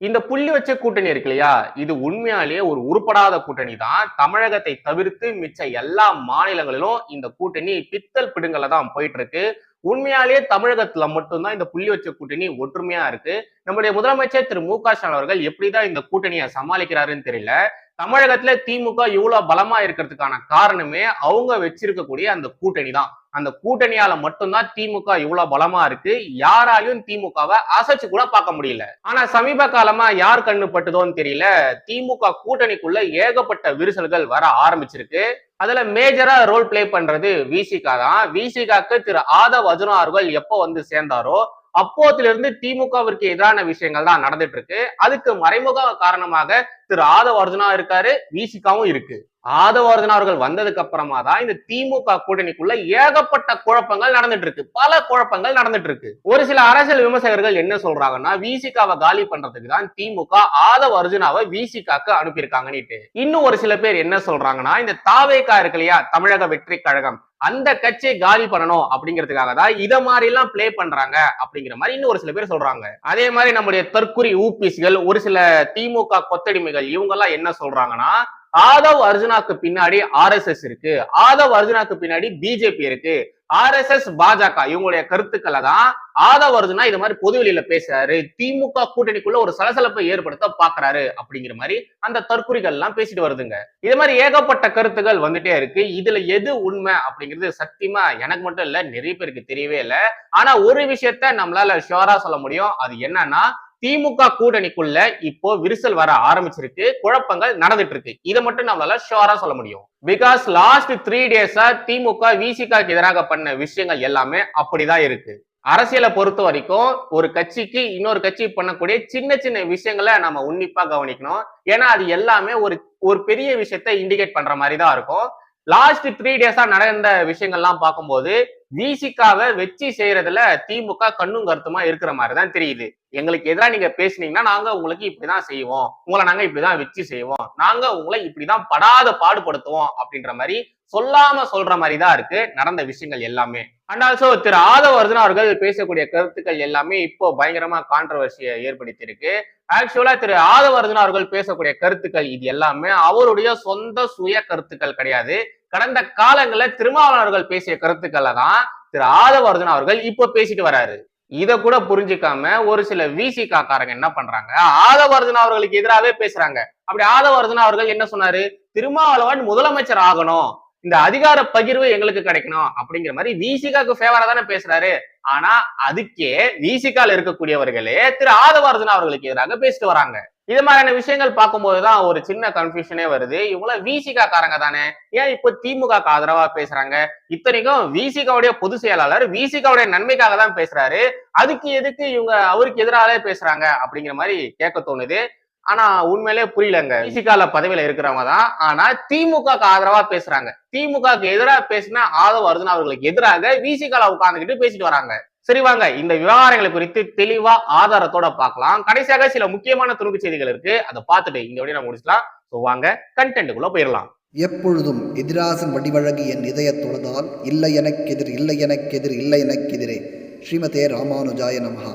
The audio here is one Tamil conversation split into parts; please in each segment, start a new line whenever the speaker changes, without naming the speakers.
இந்த புள்ளி வச்ச கூட்டணி இருக்கு இல்லையா? இது உண்மையாலேயே ஒரு உருப்படாத கூட்டணி தான் தமிழகத்தை தவிர்த்து மிச்ச எல்லா மாநிலங்களிலும் இந்த கூட்டணி பித்தல் பிடுங்கல தான் போயிட்டு இருக்கு உண்மையாலேயே தமிழகத்துல மட்டும்தான் இந்த புள்ளி வச்ச கூட்டணி ஒற்றுமையா இருக்கு. நம்முடைய முதலமைச்சர் திரு மு க ஸ்டாலின் அவர்கள் எப்படிதான் இந்த கூட்டணியை சமாளிக்கிறாருன்னு தெரியல. தமிழகத்துல திமுக இவ்வளவு பலமா இருக்கிறதுக்கான காரணமே அவங்க வச்சிருக்கக்கூடிய அந்த கூட்டணி தான். அந்த கூட்டணியால மட்டும்தான் திமுக இவ்வளவு பலமா இருக்கு. யாராலையும் திமுகவை அசைச்சு கூட பார்க்க முடியல. ஆனா சமீப காலமா யார் கண்ணு பட்டுதோன்னு தெரியல. திமுக கூட்டணிக்குள்ள ஏகப்பட்ட விரிசல்கள் வர ஆரம்பிச்சிருக்கு. அதுல மேஜரா ரோல் பிளே பண்றது விசிகா தான். விசிகாக்கு திரு ஆதவ் அர்ஜுனா அவர்கள் எப்போ வந்து சேர்ந்தாரோ அப்போத்துல இருந்து திமுகவிற்கு எதிரான விஷயங்கள் தான் நடந்துட்டு இருக்கு. அதுக்கு மறைமுக காரணமாக திரு ஆதவ அர்ஜுனா இருக்காரு விசிகாவும் இருக்கு. ஆதவர்தன் அவர்கள் வந்ததுக்கு அப்புறமா தான் இந்த திமுக கூட்டணிக்குள்ள ஏகப்பட்ட குழப்பங்கள் நடந்துட்டு இருக்கு. பல குழப்பங்கள் நடந்துட்டு இருக்கு. ஒரு சில அரசியல் விமர்சகர்கள் என்ன சொல்றாங்கன்னா விசிகாவை காலி பண்றதுக்கு தான் திமுக ஆதவ அர்ஜுனாவை விசிகாக்கு அனுப்பியிருக்காங்கன்னுட்டு. இன்னும் ஒரு சில பேர் என்ன சொல்றாங்கன்னா இந்த தாவேக்கா இருக்கு இல்லையா தமிழக வெற்றி கழகம் அந்த கட்சியை காலி பண்ணணும் அப்படிங்கிறதுக்காக தான் இதை மாதிரி எல்லாம் பிளே பண்றாங்க அப்படிங்கிற மாதிரி இன்னும் ஒரு சில பேர் சொல்றாங்க. அதே மாதிரி நம்முடைய தற்குறி ஊபிஸ்கள் ஒரு சில திமுக கொத்தடிமைகள் இவங்க எல்லாம் என்ன சொல்றாங்கன்னா ஆதவ் அர்ஜுனாக்கு பின்னாடி ஆர்எஸ்எஸ் இருக்கு. ஆதவ் அர்ஜுனாக்கு பின்னாடி பிஜேபி இருக்கு. ஆர்எஸ்எஸ் பாஜக இவங்களுடைய கருத்துக்களை தான் ஆதவ் அர்ஜுனா இது மாதிரி பொதுவெளியில பேசுறாரு. திமுக கூட்டணிக்குள்ள ஒரு சலசலப்பை ஏற்படுத்த பாக்குறாரு அப்படிங்கிற மாதிரி அந்த தற்குறிகள் எல்லாம் பேசிட்டு வருதுங்க. இது மாதிரி ஏகப்பட்ட கருத்துக்கள் வந்துட்டே இருக்கு. இதுல எது உண்மை அப்படிங்கிறது சத்தியமா எனக்கு மட்டும் இல்ல நிறைய பேருக்கு தெரியவே இல்லை. ஆனா ஒரு விஷயத்த நம்மளால ஷுவரா சொல்ல முடியும். அது என்னன்னா திமுக கூட்டணிக்குள்ள இப்போ விரிசல் வர ஆரம்பிச்சிருக்கு. குழப்பங்கள் நடந்துட்டு இருக்கு இதை மட்டும் நம்மளால ஷுவரா சொல்ல முடியும். பிகாஸ் லாஸ்ட் த்ரீ டேஸா திமுக விசிகாக்கு எதிராக பண்ண விஷயங்கள் எல்லாமே அப்படிதான் இருக்கு. அரசியலை பொறுத்த வரைக்கும் ஒரு கட்சிக்கு இன்னொரு கட்சி பண்ணக்கூடிய சின்ன சின்ன விஷயங்களை நம்ம உன்னிப்பா கவனிக்கணும். ஏன்னா அது எல்லாமே ஒரு ஒரு பெரிய விஷயத்த இண்டிகேட் பண்ற மாதிரி தான் இருக்கும். லாஸ்ட் த்ரீ டேஸா நடந்த விஷயங்கள்லாம் பார்க்கும்போது விசிகாவை வெச்சி செய்யறதுல திமுக கண்ணும் கருத்துமா இருக்கிற மாதிரி தான் தெரியுது. எங்களுக்கு எதிராக நீங்க பேசுனீங்கன்னா நாங்க உங்களுக்கு இப்படிதான் செய்வோம். உங்களை நாங்க இப்படிதான் வச்சு செய்வோம். நாங்க உங்களை இப்படிதான் படாத பாடுபடுத்துவோம் அப்படின்ற மாதிரி சொல்லாம சொல்ற மாதிரி தான் இருக்கு. நடந்த விஷயங்கள் எல்லாமே. அண்ட் ஆல்சோ திரு ஆதவ அவர்கள் பேசக்கூடிய கருத்துக்கள் எல்லாமே இப்போ பயங்கரமா கான்ட்ரவர்சியை ஏற்படுத்தி இருக்கு ஆக்சுவலா திரு ஆதவர்தன் அவர்கள் பேசக்கூடிய கருத்துக்கள் இது எல்லாமே அவருடைய சொந்த சுய கருத்துக்கள் கிடையாது. கடந்த காலங்களில் திருமாவளவர்கள் பேசிய கருத்துக்களை தான் திரு ஆதவர்தன் அவர்கள் இப்போ பேசிட்டு வராரு. இதை கூட புரிஞ்சுக்காம ஒரு சில விசி காக்காரங்க என்ன பண்றாங்க? ஆதவர்தன் அவர்களுக்கு எதிராகவே பேசுறாங்க. அப்படி ஆதவர்தன் அவர்கள் என்ன சொன்னாரு? திருமாவளவன் முதலமைச்சர் ஆகணும். இந்த அதிகார பகிர்வு எங்களுக்கு கிடைக்கணும் அப்படிங்கிற மாதிரி விசிகாக்கு ஃபேவரா தானே பேசுறாரு. ஆனா அதுக்கே விசிகால இருக்கக்கூடியவர்களே திரு ஆதவார்தன் அவர்களுக்கு எதிராக பேசிட்டு வராங்க. இது மாதிரியான விஷயங்கள் பார்க்கும்போதுதான் ஒரு சின்ன கன்ஃபியூஷனே வருது. இவங்கள விசிகா காரங்க தானே. ஏன் இப்போ திமுக ஆதரவா பேசுறாங்க? இத்தனைக்கும் விசிகாவுடைய பொதுச் செயலாளர் விசிகாவுடைய நன்மைக்காக தான் பேசுறாரு. அதுக்கு எதுக்கு இவங்க அவருக்கு எதிராக பேசுறாங்க அப்படிங்கிற மாதிரி கேட்க தோணுது. ஆனா உண்மையிலே புரியலங்க. விசிகால பதவியில இருக்கிறவங்க தான். ஆனா திமுக ஆதரவா பேசுறாங்க. திமுகக்கு எதிராக பேசினா ஆதவ அர்ஜுனா அவர்களுக்கு எதிராக விசிகால உட்கார்ந்துகிட்டு பேசிட்டு வராங்க. சரி வாங்க இந்த விவகாரங்களை குறித்து தெளிவா ஆதாரத்தோட பார்க்கலாம். கடைசியாக சில முக்கியமான துணுக்கு செய்திகள் இருக்கு. அதை பார்த்துட்டு இந்த வழியை நம்ம முடிச்சலாம் ஸோ வாங்க கண்டென்ட்டுக்குள்ள போயிடலாம்.
எப்பொழுதும் எதிராசன் வடிவழகு என் இதய தொழுதால் இல்லை எனக்கெதிர் இல்லை எனக்கெதிர் இல்லை எனக்கெதிரே. ஸ்ரீமதே ராமானுஜாய நமஹா.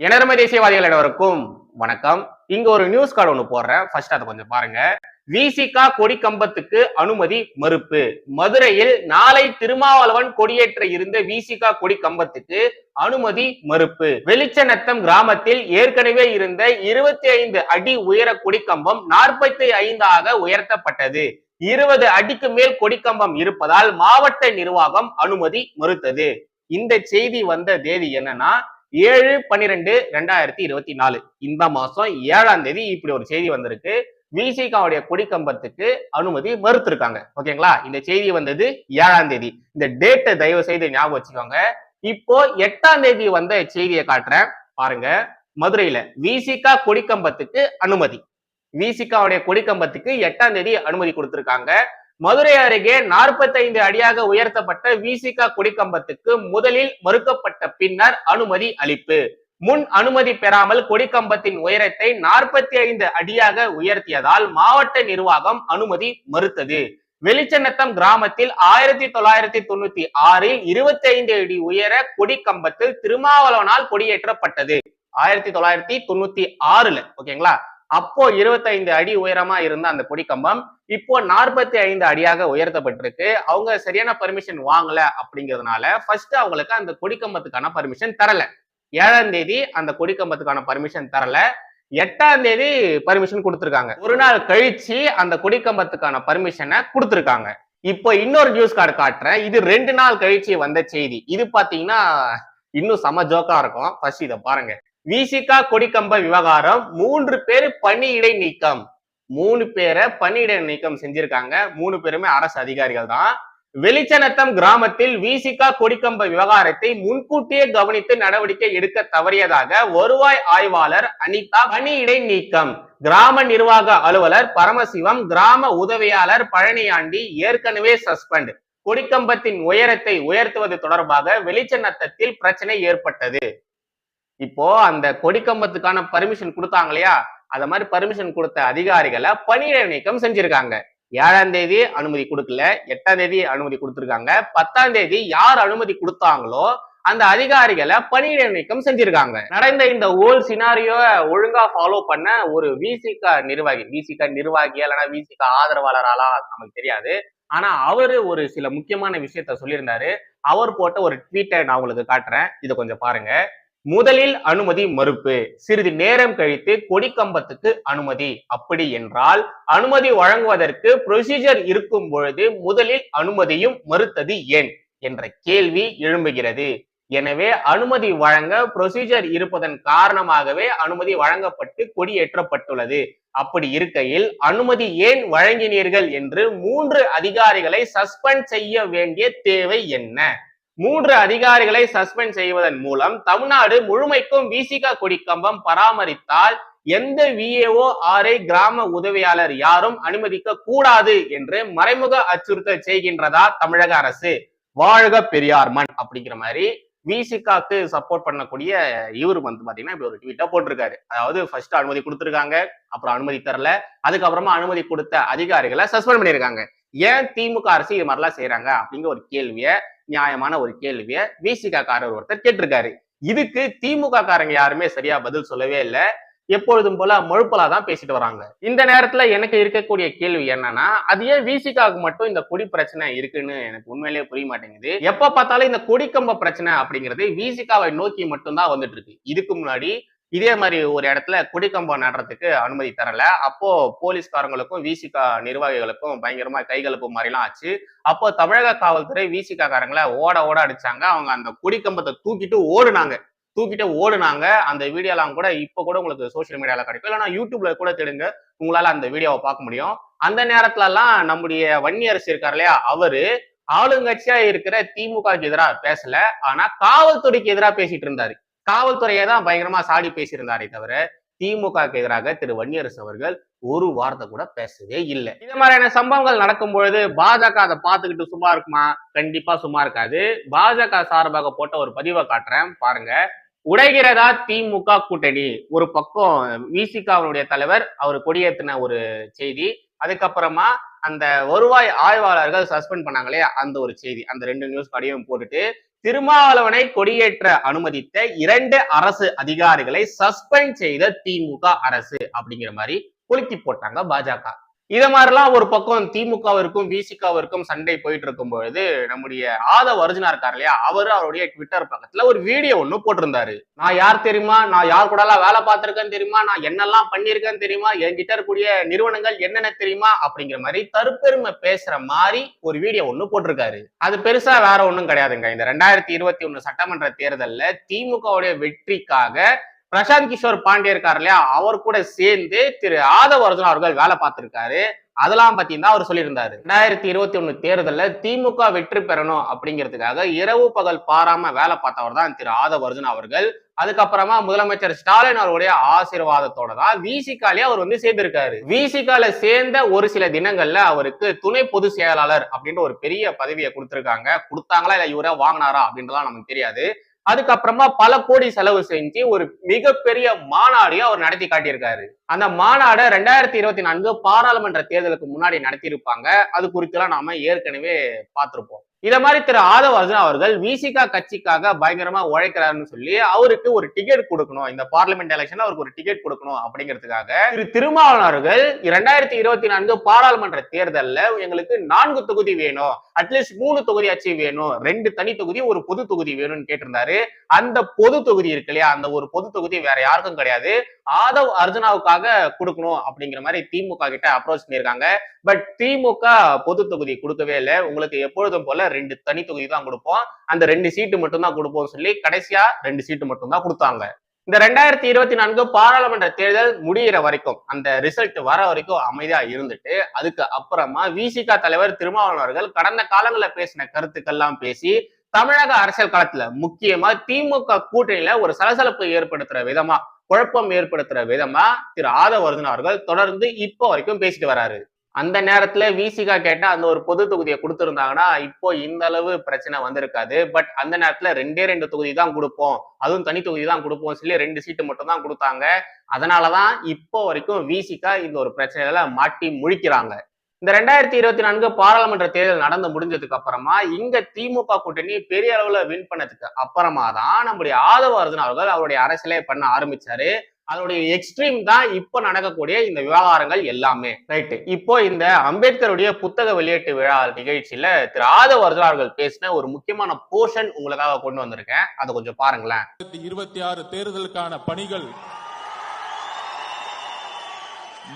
எனர்மை தேசியவாதிகள் அனைவருக்கும் வணக்கம். இங்க ஒரு நியூஸ் கார்டு ஒண்ணு போடுறேன். ஃபர்ஸ்ட் அதை கொஞ்சம் பாருங்க. விசிகா கொடி கம்பத்துக்கு அனுமதி மறுப்பு. மதுரையில் நாளை திருமாவளவன் கொடியேற்ற இருந்த விசிகா கொடி கம்பத்துக்கு அனுமதி மறுப்பு. வெளிச்சநத்தம் கிராமத்தில் ஏற்கனவே இருந்த இருபத்தி ஐந்து அடி உயர கொடிக்கம்பம் நாற்பத்தி ஐந்தாக உயர்த்தப்பட்டது. இருபது அடிக்கு மேல் கொடிக்கம்பம் இருப்பதால் மாவட்ட நிர்வாகம் அனுமதி மறுத்தது. இந்த செய்தி வந்த தேதி என்னன்னா ஏழு பன்னிரெண்டு ரெண்டாயிரத்தி இருபத்தி நாலு. இந்த மாசம் ஏழாம் தேதி இப்படி ஒரு செய்தி வந்திருக்கு. விசிகாவுடைய கொடிக்கம்பத்துக்கு அனுமதி மறுத்திருக்காங்க. ஓகேங்களா? இந்த செய்தி வந்தது ஏழாம் தேதி. இந்த டேட்டை தயவு செய்து ஞாபகம் வச்சுக்கோங்க. இப்போ எட்டாம் தேதி வந்த செய்தியை காட்டுறேன். பாருங்க. மதுரையில விசிகா கொடிக்கம்பத்துக்கு அனுமதி. விசிகாவுடைய கொடிக்கம்பத்துக்கு எட்டாம் தேதி அனுமதி கொடுத்திருக்காங்க. மதுரை அருகே நாற்பத்தைந்து அடியாக உயர்த்தப்பட்ட விசிகா கொடிக்கம்பத்துக்கு முதலில் மறுக்கப்பட்ட பின்னர் அனுமதி அளிப்பு. முன் அனுமதி பெறாமல் கொடிக்கம்பத்தின் உயரத்தை நாற்பத்தி ஐந்து அடியாக உயர்த்தியதால் மாவட்ட நிர்வாகம் அனுமதி மறுத்தது. வெளிச்சநத்தம் கிராமத்தில் ஆயிரத்தி தொள்ளாயிரத்தி தொண்ணூத்தி ஆறில் இருபத்தி ஐந்து அடி உயர கொடிக்கம்பத்தில் திருமாவளவனால் கொடியேற்றப்பட்டது. ஆயிரத்தி தொள்ளாயிரத்தி தொண்ணூத்தி ஆறுல ஓகேங்களா? அப்போ 25 அடி உயரமா இருந்த அந்த கொடிக்கம்பம் இப்போ நாற்பத்தி ஐந்து அடியாக உயர்த்தப்பட்டிருக்கு. அவங்க சரியான பர்மிஷன் வாங்கல அப்படிங்கிறதுனால ஃபர்ஸ்ட் அவங்களுக்கு அந்த கொடிக்கம்பத்துக்கான பர்மிஷன் தரல. ஏழாம் தேதி அந்த கொடிக்கம்பத்துக்கான பர்மிஷன் தரல. எட்டாம் தேதி பர்மிஷன் கொடுத்துருக்காங்க. ஒரு நாள் கழிச்சு அந்த கொடிக்கம்பத்துக்கான பர்மிஷனை கொடுத்துருக்காங்க. இப்போ இன்னொரு நியூஸ் கார்டு காட்டுறேன். இது ரெண்டு நாள் கழிச்சு வந்த செய்தி. இது பாத்தீங்கன்னா இன்னும் செம ஜோக்கா இருக்கும். ஃபர்ஸ்ட் இதை பாருங்க. விசிகா கொடிக்கம்ப விவகாரம் மூன்று பேர் பணியிடை நீக்கம். மூணு பேரை பணியிடை நீக்கம் செஞ்சிருக்காங்க. மூணு பேருமே அரசு அதிகாரிகள் தான். வெளிச்சநத்தம் கிராமத்தில் விசிகா கொடிக்கம்ப விவகாரத்தை முன்கூட்டியே கவனித்து நடவடிக்கை எடுக்க தவறியதாக வருவாய் ஆய்வாளர் அனிதா. பணியிடை நீக்கம். கிராம நிர்வாக அலுவலர் பரமசிவம் கிராம உதவியாளர் பழனியாண்டி ஏற்கனவே சஸ்பெண்ட். கொடிக்கம்பத்தின் உயரத்தை உயர்த்துவது தொடர்பாக வெளிச்சநத்தத்தில் பிரச்சனை ஏற்பட்டது. இப்போ அந்த கொடிக்கம்பத்துக்கான பர்மிஷன் கொடுத்தாங்க இல்லையா? அத மாதிரி பர்மிஷன் கொடுத்த அதிகாரிகளை பணியிட நீக்கம் செஞ்சிருக்காங்க. ஏழாம் தேதி அனுமதி கொடுக்கல எட்டாம் தேதி அனுமதி கொடுத்துருக்காங்க. பத்தாம் தேதி யார் அனுமதி கொடுத்தாங்களோ அந்த அதிகாரிகளை பணியிட நீக்கம் செஞ்சிருக்காங்க. நடந்த இந்த ஓல் சினாரியோ ஒழுங்கா ஃபாலோ பண்ண ஒரு விசிகா நிர்வாகி விசிகா நிர்வாகி இல்லைன்னா விசிகா ஆதரவாளராலா நமக்கு தெரியாது. ஆனா அவரு ஒரு சில முக்கியமான விஷயத்த சொல்லியிருந்தாரு. அவர் போட்ட ஒரு ட்வீட்டை நான் உங்களுக்கு காட்டுறேன். இதை கொஞ்சம் பாருங்க. முதலில் அனுமதி மறுப்பு. சிறிது நேரம் கழித்து கொடிக்கம்பத்துக்கு அனுமதி. அப்படி என்றால் அனுமதி வழங்குவதற்கு ப்ரொசீஜர் இருக்கும் பொழுது முதலில் அனுமதியும் மறுத்தது ஏன்? என்ற கேள்வி எழும்புகிறது. எனவே அனுமதி வழங்க ப்ரொசீஜர் இருப்பதன் காரணமாகவே அனுமதி வழங்கப்பட்டு கொடியேற்றப்பட்டுள்ளது. அப்படி இருக்கையில் அனுமதி ஏன் வழங்கினீர்கள் என்று மூன்று அதிகாரிகளை சஸ்பெண்ட் செய்ய வேண்டிய தேவை என்ன? மூன்று அதிகாரிகளை சஸ்பெண்ட் செய்வதன் மூலம் தமிழ்நாடு முழுமைக்கும் விசிகா கொடிக்கம்பம் பராமரித்தால் எந்த விஏஓ ஆரை கிராம உதவியாளர் யாரும் அனுமதிக்க கூடாது என்று மறைமுக அச்சுறுத்தல் செய்கின்றதா தமிழக அரசு? வாழ்க பெரியார் மண் அப்படிங்கிற மாதிரி விசிகாக்கு சப்போர்ட் பண்ணக்கூடிய இவர் வந்து பாத்தீங்கன்னா இப்படி ஒரு ட்வீட்டா போட்டிருக்காரு. அதாவது ஃபர்ஸ்ட் அனுமதி கொடுத்துருக்காங்க அப்புறம் அனுமதி தரல அதுக்கப்புறமா அனுமதி கொடுத்த அதிகாரிகளை சஸ்பெண்ட் பண்ணியிருக்காங்க. ஏன் திமுக அரசு இது மாதிரிலாம் செய்யறாங்க அப்படிங்கிற ஒரு கேள்வியை நியாயமான ஒரு கேள்வியை விசிகா காரர் ஒருத்தர் கேட்டிருக்காரு. இதுக்கு திமுக காரங்க யாருமே சரியா பதில் சொல்லவே இல்லை. எப்பொழுதும் போல மழுப்பலா தான் பேசிட்டு வராங்க. இந்த நேரத்துல எனக்கு இருக்கக்கூடிய கேள்வி என்னன்னா அது ஏன் விசிகாவுக்கு மட்டும் இந்த கொடி பிரச்சனை இருக்குன்னு எனக்கு உண்மையிலேயே புரிய மாட்டேங்குது. எப்ப பார்த்தாலும் இந்த கொடிக்கம்ப பிரச்சனை அப்படிங்கிறது விசிகாவை நோக்கி மட்டும்தான் வந்துட்டு இருக்கு. இதுக்கு முன்னாடி இதே மாதிரி ஒரு இடத்துல கொடிக்கம்பம் நடுறதுக்கு அனுமதி தரல. அப்போ போலீஸ்காரங்களுக்கும் விசிகா நிர்வாகிகளுக்கும் பயங்கரமா கைகலப்பு மாதிரிலாம் ஆச்சு. அப்போ தமிழக காவல்துறை விசிகாக்காரங்களை ஓட ஓட அடிச்சாங்க. அவங்க அந்த கொடிக்கம்பத்தை தூக்கிட்டு ஓடுனாங்க. தூக்கிட்டு ஓடுனாங்க. அந்த வீடியோலாம் கூட இப்போ கூட உங்களுக்கு சோஷியல் மீடியால கிடைக்கும். இல்லைன்னா யூடியூப்ல கூட தேடுங்க. உங்களால அந்த வீடியோவை பார்க்க முடியும். அந்த நேரத்துல எல்லாம் நம்முடைய வன்னியரசு இருக்கார் இல்லையா? அவரு ஆளுங்கட்சியா இருக்கிற திமுகவுக்கு எதிராக பேசல. ஆனா காவல்துறைக்கு எதிராக பேசிட்டு இருந்தாரு. காவல்துறையை தான் பயங்கரமா சாடி பேசியிருந்தாரே தவிர திமுகவுக்கு எதிராக திரு வன்னியரசு அவர்கள் ஒரு வார்த்தை கூட பேசவே இல்லை. இந்த மாதிரியான சம்பவங்கள் நடக்கும் பொழுது பாஜக அதை பார்த்துக்கிட்டு சும்மா இருக்குமா? கண்டிப்பா சும்மா இருக்காது. பாஜக சார்பாக போட்ட ஒரு பதிவை காட்டுறேன் பாருங்க. உடைகிறதா திமுக கூட்டணி? ஒரு பக்கம் விசிகாவுடைய தலைவர் அவர் கொடியேற்றின ஒரு செய்தி. அதுக்கப்புறமா அந்த வருவாய் ஆய்வாளர்கள் சஸ்பெண்ட் பண்ணாங்களே அந்த ஒரு செய்தி. அந்த ரெண்டு நியூஸ் கடையும் போட்டுட்டு திருமாவளவனை கொடியேற்ற அனுமதித்த இரண்டு அரசு அதிகாரிகளை சஸ்பெண்ட் செய்த திமுக அரசு அப்படிங்கிற மாதிரி குலுக்கி போட்டாங்க பாஜக. இதை மாதிரிலாம் ஒரு பக்கம் திமுகவிற்கும் விசிகாவிற்கும் சண்டை போயிட்டு இருக்கும் பொழுது நம்முடைய ஆதவ் அர்ஜுனா இருக்கார் இல்லையா? அவரு அவருடைய ட்விட்டர் பக்கத்துல ஒரு வீடியோ ஒண்ணு போட்டிருந்தாரு. நான் யார் தெரியுமா? நான் யார் கூட எல்லாம் வேலை பார்த்திருக்கேன்னு தெரியுமா? நான் என்னெல்லாம் பண்ணியிருக்கேன்னு தெரியுமா? என்கிட்ட இருக்கக்கூடிய நிறுவனங்கள் என்னென்ன தெரியுமா? அப்படிங்கிற மாதிரி தற்பெருமை பேசுற மாதிரி ஒரு வீடியோ ஒண்ணு போட்டிருக்காரு. அது பெருசா வேற ஒண்ணும் கிடையாதுங்க. இந்த ரெண்டாயிரத்தி இருபத்தி ஒண்ணு சட்டமன்ற தேர்தல்ல திமுகவுடைய வெற்றிக்காக பிரசாந்த் கிஷோர் பாண்டே இருக்கார் இல்லையா? அவர் கூட சேர்ந்து திரு ஆதவ் அர்ஜுன் அவர்கள் வேலை பார்த்திருக்காரு. அதெல்லாம் பார்த்தீங்கன்னா அவர் சொல்லியிருந்தாரு. ரெண்டாயிரத்தி இருபத்தி ஒன்னு தேர்தலில் திமுக வெற்றி பெறணும் அப்படிங்கிறதுக்காக இரவு பகல் பாராம வேலை பார்த்தவர் தான் திரு ஆதவ் அர்ஜுன் அவர்கள். அதுக்கப்புறமா முதலமைச்சர் ஸ்டாலின் அவருடைய ஆசீர்வாதத்தோட தான் விசிகாலே அவர் வந்து சேர்ந்திருக்காரு. விசிகால சேர்ந்த ஒரு சில தினங்கள்ல அவருக்கு துணை பொதுச் செயலாளர் அப்படின்ற ஒரு பெரிய பதவியை கொடுத்திருக்காங்க. கொடுத்தாங்களா இல்ல இவரா வாங்கினாரா அப்படின்றலாம் நமக்கு தெரியாது. அதுக்கப்புறமா பல கோடி செலவு செஞ்சு ஒரு மிகப்பெரிய மாநாடையும் அவர் நடத்தி காட்டியிருக்காரு. அந்த மாநாடை ரெண்டாயிரத்தி இருபத்தி நான்கு பாராளுமன்ற தேர்தலுக்கு முன்னாடி நடத்தியிருப்பாங்க. அது குறித்துலாம் நாம ஏற்கனவே பார்த்திருப்போம். இத மாதிரி திரு ஆதவ் அர்ஜுனா அவர்கள் விசிகா கட்சிக்காக பயங்கரமா உழைக்கிறாருன்னு சொல்லி அவருக்கு ஒரு டிக்கெட் கொடுக்கணும். இந்த பார்லிமெண்ட் எலெக்ஷன் அவருக்கு ஒரு டிக்கெட் கொடுக்கணும் அப்படிங்கிறதுக்காக திரு திருமாவளவன் அவர்கள் இரண்டாயிரத்தி இருபத்தி நான்கு பாராளுமன்ற தேர்தல்ல எங்களுக்கு நான்கு தொகுதி வேணும். அட்லீஸ்ட் மூணு தொகுதியாச்சு வேணும். ரெண்டு தனி தொகுதி ஒரு பொது தொகுதி வேணும்னு கேட்டிருந்தாரு. அந்த பொது தொகுதி இருக்கு இல்லையா? அந்த ஒரு பொது தொகுதி வேற யாருக்கும் கிடையாது. ஆதவ் அர்ஜுனாவுக்காக கொடுக்கணும் அப்படிங்கிற மாதிரி திமுக கிட்ட அப்ரோச் பண்ணியிருக்காங்க. பட் திமுக பொது தொகுதி கொடுக்கவே இல்லை. உங்களுக்கு எப்பொழுதும் போல ரெண்டு தனி தொகுதி தான் கொடுப்போம். அந்த ரெண்டு சீட்டு மட்டும்தான் கொடுப்போம்னு சொல்லி கடைசியா ரெண்டு சீட்டு மட்டும்தான் கொடுத்தாங்க. இந்த ரெண்டாயிரத்தி இருபத்தி நான்கு பாராளுமன்ற தேர்தல் முடிகிற வரைக்கும் அந்த ரிசல்ட் வர வரைக்கும் அமைதியா இருந்துட்டு அதுக்கு அப்புறமா விசிக தலைவர் திருமாவளவன் அவர்கள் கடந்த காலங்களில் பேசின கருத்துக்கள்லாம் பேசி தமிழக அரசியல் களத்துல முக்கியமா திமுக கூட்டணியில ஒரு சலசலப்பு ஏற்படுத்துற விதமா குழப்பம் ஏற்படுத்துற விதமா திரு ஆதவர்தன் அவர்கள் தொடர்ந்து இப்போ வரைக்கும் பேசிட்டு வராரு. அந்த நேரத்துல விசிகா கேட்டா அந்த ஒரு பொது தொகுதியை கொடுத்துருந்தாங்கன்னா இப்போ இந்த அளவு பிரச்சனை வந்திருக்காது. பட் அந்த நேரத்துல ரெண்டே ரெண்டு தொகுதி தான் கொடுப்போம். அதுவும் தனி தொகுதி தான் கொடுப்போம் சொல்லி ரெண்டு சீட்டு மட்டும் தான் கொடுத்தாங்க. அதனாலதான் இப்போ வரைக்கும் விசிகா இந்த ஒரு பிரச்சனையில மாட்டி முழிக்கிறாங்க. இந்த ரெண்டாயிரத்தி இருபத்தி நான்கு பாராளுமன்ற தேர்தல் நடந்து முடிஞ்சதுக்கு அப்புறமா இங்க திமுக கூட்டணி பெரிய அளவுல வின் பண்ணதுக்கு அப்புறமா தான் நம்முடைய ஆதவ அர்ஜுன் அவர்கள் அவருடைய அரசியலே பண்ண ஆரம்பிச்சாரு. அதனுடைய எக்ஸ்ட்ரீம் தான் இப்போ நடக்கக்கூடிய இந்த விவகாரங்கள் எல்லாமே. ரைட்டு இப்போ இந்த அம்பேத்கருடைய புத்தக வெளியீட்டு விழா நிகழ்ச்சியில திரு ஆதவ அவர்கள் பேசின ஒரு முக்கியமான போர்ஷன் உங்களுக்காக கொண்டு வந்திருக்கேன். அதை கொஞ்சம் பாருங்களேன்.
இருபத்தி ஆறு தேர்தலுக்கான பணிகள்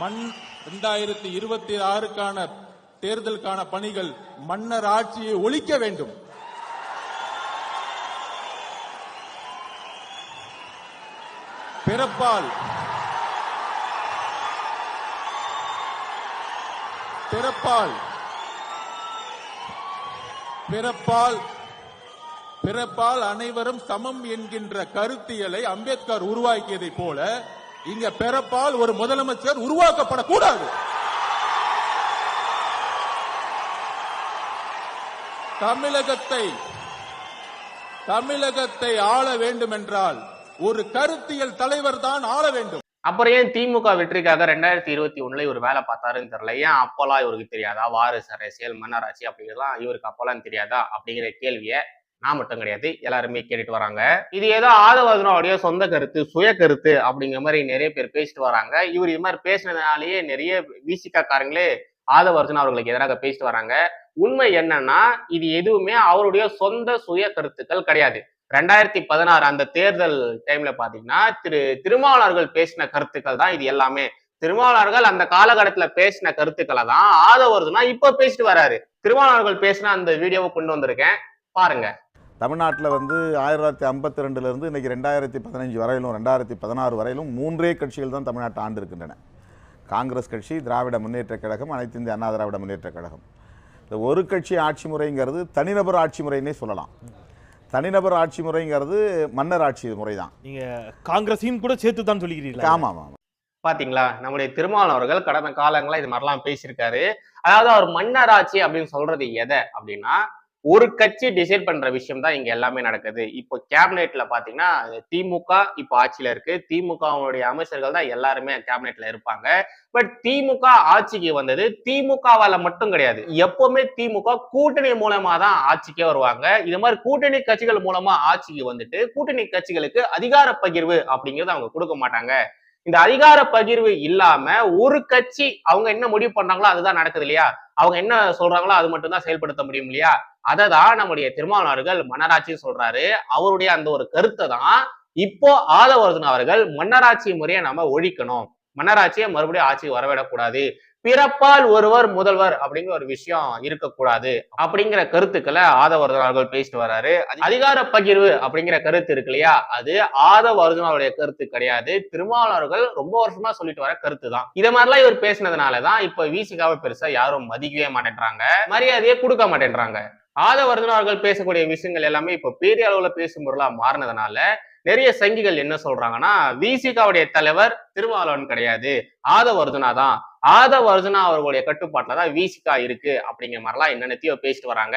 மண் இரண்டாயிரத்தி இருபத்தி ஆறுக்கான தேர்தலுக்கான பணிகள் மன்னர் ஆட்சியை ஒழிக்க வேண்டும். பிறப்பால். பிறப்பால். பிறப்பால். பிறப்பால் அனைவரும் சமம் என்கின்ற கருத்தியலை அம்பேத்கர் உருவாக்கியதைப் போல இங்க பிறப்பால் ஒரு முதலமைச்சர் உருவாக்கப்படக்கூடாது. தமிழகத்தை தமிழகத்தை ஆள வேண்டுமென்றால் ஒரு கருத்தியல் தலைவர் தான் ஆள வேண்டும்.
அப்புறம் ஏன் திமுக வெற்றிக்காக ரெண்டாயிரத்தி இருபத்தி ஒண்ணுல இவர் வேலை பார்த்தாருன்னு தெரியல. ஏன் அப்போலாம் இவருக்கு தெரியாதா? வாரிசு அரசியல் மன்னராட்சி அப்படிங்கிறதுலாம் இவருக்கு அப்போலாம் தெரியாதா? அப்படிங்கிற கேள்வியை நான் மட்டும் கிடையாது எல்லாருமே கேட்டுட்டு வராங்க. இது ஏதோ ஆதவதனோடைய சொந்த கருத்து சுய கருத்து அப்படிங்கிற மாதிரி நிறைய பேர் பேசிட்டு வராங்க. இவர் இது மாதிரி பேசினதுனாலேயே நிறைய விசிகா காரங்களே ஆதவர்ஜன் அவர்களுக்கு எதிராக பேசிட்டு வராங்க. உண்மை என்னன்னா இது எதுவுமே அவருடைய சொந்த சுய கருத்துக்கள் கிடையாது. ரெண்டாயிரத்தி பதினாறு அந்த தேர்தல் டைம்ல பாத்தீங்கன்னா திரு திருமாவளர்கள் பேசின கருத்துக்கள் தான் இது எல்லாமே. திருமாவளர்கள் அந்த காலகட்டத்துல பேசின கருத்துக்களை தான் ஆதவருதுன்னா இப்ப பேசிட்டு வராரு. திருமாவளர்கள் பேசின அந்த வீடியோவை கொண்டு வந்திருக்கேன். பாருங்க.
தமிழ்நாட்டில் வந்து ஆயிரத்தி தொள்ளாயிரத்தி ஐம்பத்தி ரெண்டுலேருந்து இன்றைக்கி ரெண்டாயிரத்தி பதினஞ்சு வரையிலும் ரெண்டாயிரத்தி பதினாறு வரையிலும் மூன்றே கட்சிகள் தான் தமிழ்நாட்டை ஆண்டு இருக்கின்றன. காங்கிரஸ் கட்சி திராவிட முன்னேற்றக் கழகம் அனைத்து இந்திய அண்ணா திராவிட முன்னேற்றக் கழகம். இந்த ஒரு கட்சி ஆட்சி முறைங்கிறது தனிநபர் ஆட்சி முறைன்னே சொல்லலாம். தனிநபர் ஆட்சி முறைங்கிறது மன்னர் ஆட்சி முறை தான்
நீங்க காங்கிரஸையும் கூட சேர்த்து தான் சொல்லிக்கிறீங்களா
ஆமாம் ஆமாம்
பாத்தீங்களா? நம்முடைய திருமாவளவன் அவர்கள் கடந்த காலங்களா இது மாதிரிலாம் பேசியிருக்காரு. அதாவது அவர் மன்னராட்சி அப்படின்னு சொல்றது எதை அப்படின்னா ஒரு கட்சி டிசைட் பண்ற விஷயம் தான் இங்க எல்லாமே நடக்குது. இப்போ கேபினெட்ல பாத்தீங்கன்னா திமுக இப்போ ஆட்சியில இருக்கு. திமுகவுடைய அமைச்சர்கள் தான் எல்லாருமே கேபினெட்ல இருப்பாங்க. பட் திமுக ஆட்சிக்கு வந்தது திமுகவால மட்டும் கிடையாது. எப்பவுமே திமுக கூட்டணி மூலமா தான் ஆட்சிக்கே வருவாங்க. இது மாதிரி கூட்டணி கட்சிகள் மூலமா ஆட்சிக்கு வந்துட்டு கூட்டணி கட்சிகளுக்கு அதிகார பகிர்வு அப்படிங்கிறது அவங்க கொடுக்க மாட்டாங்க. இந்த அதிகார பகிர்வு இல்லாம ஒரு கட்சி அவங்க என்ன முடிவு பண்றாங்களோ அதுதான் நடக்குது இல்லையா? அவங்க என்ன சொல்றாங்களோ அது மட்டும் தான் செயல்படுத்த முடியும் இல்லையா? அதை தான் நம்முடைய திருமாவளவர்கள் மன்னராட்சி சொல்றாரு. அவருடைய அந்த ஒரு கருத்தை தான் இப்போ ஆதவர்தன் அவர்கள் மன்னராட்சி முறையை நம்ம ஒழிக்கணும். மன்னராட்சியை மறுபடியும் ஆட்சி வரவிடக்கூடாது. பிறப்பால் ஒருவர் முதல்வர் அப்படிங்கிற ஒரு விஷயம் இருக்கக்கூடாது அப்படிங்கிற கருத்துக்களை ஆதவர்தன் அவர்கள் பேசிட்டு வர்றாரு. அதிகார பகிர்வு அப்படிங்கிற கருத்து இருக்கு இல்லையா? அது ஆதவர்தன் அவருடைய கருத்து கிடையாது. திருமாவளவர்கள் ரொம்ப வருஷமா சொல்லிட்டு வர கருத்து தான். இத மாதிரிலாம் இவர் பேசினதுனாலதான் இப்ப விசிகாவை பெருசா யாரும் மதிக்கவே மாட்டேன்றாங்க. மரியாதையே கொடுக்க மாட்டேன்றாங்க. ஆதவர்தனா அவர்கள் பேசக்கூடிய விஷயங்கள் எல்லாமே இப்ப பெரிய அளவுல பேசும் பொருளா மாறினதுனால நிறைய சங்கிகள் என்ன சொல்றாங்கன்னா விசிகாவுடைய தலைவர் திருமாவளவன் கிடையாது. ஆதவர்தனா தான். ஆதவர்தனா அவர்களுடைய கட்டுப்பாட்டுல தான் விசிகா இருக்கு அப்படிங்கிற மாதிரிலாம் என்னென்னத்தையோ பேசிட்டு வராங்க.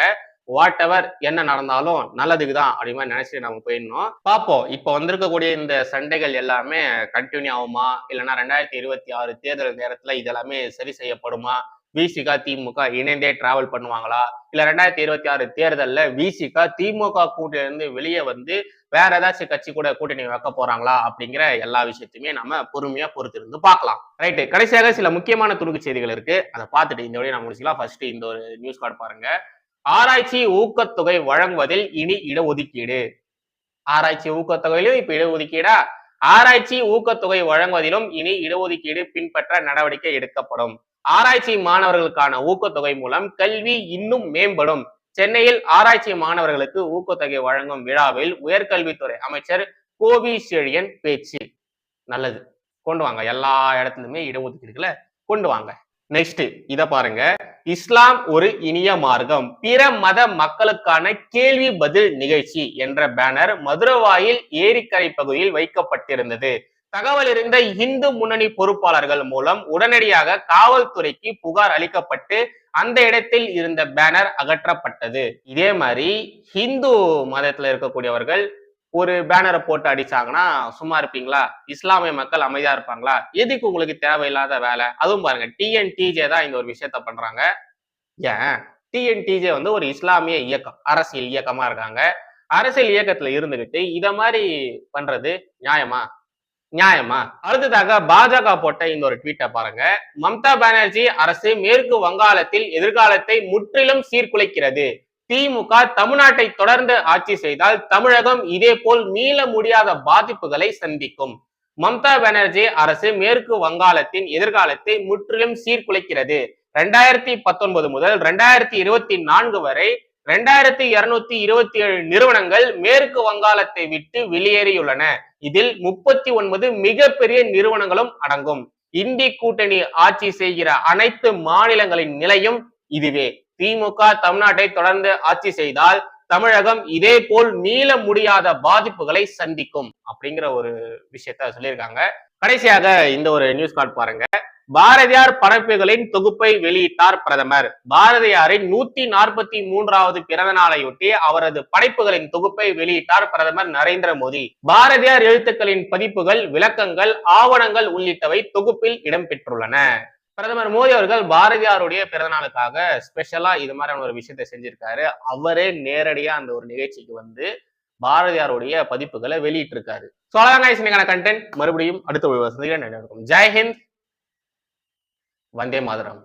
வாட் எவர் என்ன நடந்தாலும் நல்லதுக்கு தான் அப்படி மாதிரி நினைச்சிட்டு நம்ம போயிடணும். பார்ப்போம் இப்போ வந்திருக்கக்கூடிய இந்த சண்டைகள் எல்லாமே கண்டினியூ ஆகுமா? இல்லைன்னா ரெண்டாயிரத்தி இருபத்தி ஆறு தேர்தல் நேரத்துல இதெல்லாமே சரி செய்யப்படுமா? விசிகா திமுக இணைந்தே டிராவல் பண்ணுவாங்களா? இல்ல ரெண்டாயிரத்தி இருபத்தி ஆறு தேர்தல்ல விசிகா திமுக கூட்டிலிருந்து இருந்து வெளியே வந்து வேற ஏதாச்சும் கட்சி கூட கூட்டணி வைக்க போறாங்களா? அப்படிங்கிற எல்லா விஷயத்தையுமே நம்ம பொறுமையா பொறுத்திருந்து பார்க்கலாம். ரைட்டு கடைசியாக சில முக்கியமான துணுக்கு செய்திகள் இருக்கு. அதை பார்த்துட்டு இந்த வழியை நம்ம முடிச்சுக்கலாம். ஃபர்ஸ்ட் இந்த ஒரு நியூஸ் கார்டு பாருங்க. ஆராய்ச்சி ஊக்கத்தொகை வழங்குவதில் இனி இடஒதுக்கீடு. ஆராய்ச்சி ஊக்கத்தொகையிலும் இப்ப இடஒதுக்கீடா? ஆராய்ச்சி ஊக்கத்தொகை வழங்குவதிலும் இனி இடஒதுக்கீடு பின்பற்ற நடவடிக்கை எடுக்கப்படும். ஆராய்ச்சி மாணவர்களுக்கான ஊக்கத்தொகை மூலம் கல்வி இன்னும் மேம்படும். சென்னையில் ஆராய்ச்சி மாணவர்களுக்கு ஊக்கத்தொகை வழங்கும் விழாவில் உயர்கல்வித்துறை அமைச்சர் கோவி செழியன் பேச்சு. நல்லது. கொண்டு வாங்க. எல்லா இடத்துலையுமே இடஒதுக்கீடுகளை கொண்டு வாங்க. நெக்ஸ்ட் இத பாருங்க. இஸ்லாம் ஒரு இனிய மார்க்கம். பிற மத மக்களுக்கான கேள்வி பதில் நிகழ்ச்சி என்ற பேனர் மதுரவாயில் ஏரிக்கரை பகுதியில் வைக்கப்பட்டிருந்தது. தகவல் இருந்த இந்து முன்னணி பொறுப்பாளர்கள் மூலம் உடனடியாக காவல்துறைக்கு புகார் அளிக்கப்பட்டு அந்த இடத்தில் இருந்த பேனர் அகற்றப்பட்டது. இதே மாதிரி ஹிந்து மதத்துல இருக்கக்கூடியவர்கள் ஒரு பேனரை போட்டு அடிச்சாங்கன்னா சும்மா இருப்பீங்களா? இஸ்லாமிய மக்கள் அமைதியா இருப்பாங்களா? எதுக்கு உங்களுக்கு தேவையில்லாத வேலை? அதுவும் பாருங்க டிஎன்டிஜே தான் இந்த ஒரு விஷயத்த பண்றாங்க. ஏன்? டிஎன்டிஜே வந்து ஒரு இஸ்லாமிய இயக்கம் அரசியல் இயக்கமா இருக்காங்க. அரசியல் இயக்கத்துல இருந்துகிட்டு இத மாதிரி பண்றது நியாயமா? நியாயமா? அடுத்ததாக பாஜக போட்ட இந்த ஒரு ட்வீட்டை பாருங்க. மம்தா பானர்ஜி அரசு மேற்கு வங்காளத்தில் எதிர்காலத்தை முற்றிலும் சீர்குலைக்கிறது. திமுக தமிழ்நாட்டை தொடர்ந்து ஆட்சி செய்தால் தமிழகம் இதே போல் மீள முடியாத பாதிப்புகளை சந்திக்கும். மம்தா பானர்ஜி அரசு மேற்கு வங்காளத்தின் எதிர்காலத்தை முற்றிலும் சீர்குலைக்கிறது. ரெண்டாயிரத்தி பத்தொன்பது முதல் ரெண்டாயிரத்தி இருபத்தி நான்கு வரை ரெண்டாயிரத்தி இருநூத்தி இருபத்தி ஏழு நிறுவனங்கள் மேற்கு வங்காளத்தை விட்டு வெளியேறியுள்ளன. இதில் முப்பத்தி ஒன்பது மிகப்பெரிய நிறுவனங்களும் அடங்கும். இந்தி கூட்டணி ஆட்சி செய்கிற அனைத்து மாநிலங்களின் நிலையும் இதுவே. திமுக தமிழ்நாட்டை தொடர்ந்து ஆட்சி செய்தால் தமிழகம் இதே போல் மீள முடியாத பாதிப்புகளை சந்திக்கும் அப்படிங்கிற ஒரு விஷயத்த சொல்லியிருக்காங்க. கடைசியாக இந்த ஒரு நியூஸ் கார்டு பாருங்க. பாரதியார் படைப்புகளின் தொகுப்பை வெளியிட்டார் பிரதமர். பாரதியாரின் நூத்தி நாற்பத்தி மூன்றாவது பிறந்த நாளையொட்டி அவரது படைப்புகளின் தொகுப்பை வெளியிட்டார் பிரதமர் நரேந்திர மோடி. பாரதியார் எழுத்துக்களின் பதிப்புகள் விளக்கங்கள் ஆவணங்கள் உள்ளிட்டவை தொகுப்பில் இடம்பெற்றுள்ளன பிரதமர் மோடி அவர்கள் பாரதியாருடைய பிறந்தநாளுக்காக ஸ்பெஷலா இது மாதிரியான ஒரு விஷயத்தை செஞ்சிருக்காரு. அவரே நேரடியா அந்த ஒரு நிகழ்ச்சிக்கு வந்து பாரதியாருடைய பதிப்புகளை வெளியிட்டு இருக்காரு சோழகாங்க கண்டென்ட் மறுபடியும் அடுத்த சந்திக்கிறேன் ஜெய்ஹிந்த் வந்தே மாதரம்.